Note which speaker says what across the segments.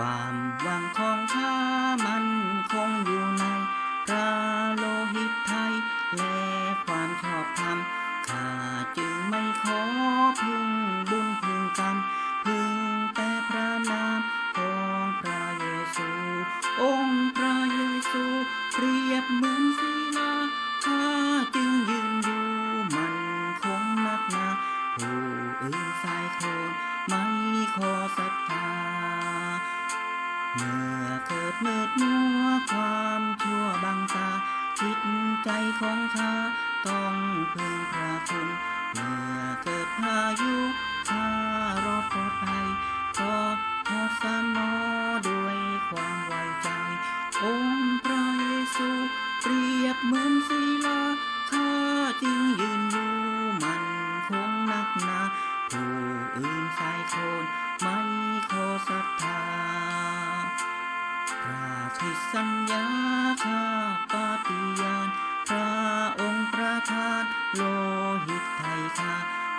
Speaker 1: ความหวังของข้ามันคงอยู่ในพระ มืดมัวความชั่วบังตา จิตใจของข้าต้องพึงพระคุณเมื่อเกิดพายุข้ารอดปลอดภัยเพระทอดสมอด้วยความไว้ใจ องค์พระเยซูเปรียบเหมือนศิลาข้าจึงยืนอยู่มันคงนักหนาผู้อื่นสายโคนไม่ขอศรั สัญญาข้าปฏิญาณพระองค์ประทานโลหิตไทยข้า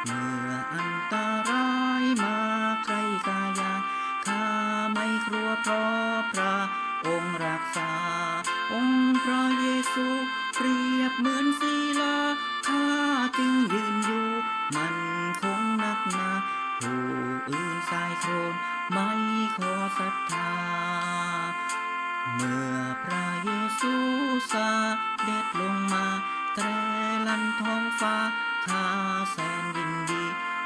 Speaker 1: เมื่ออันตรายมาใกล้กายาข้าไม่กลัวเพราะพระองค์รักษา องค์พระเยซูเปรียบเหมือนศิ เด็ดลงมาแตรลันท้องฟ้าข้าแสนยินดี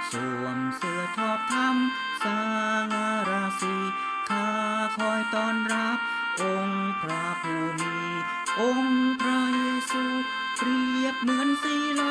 Speaker 1: สวมเสื้อชอบธรรมสง่าราศีข้าคอยต้อนรับ องค์พระผู้มีองค์พระเยซู เปรียบเหมือนศิลา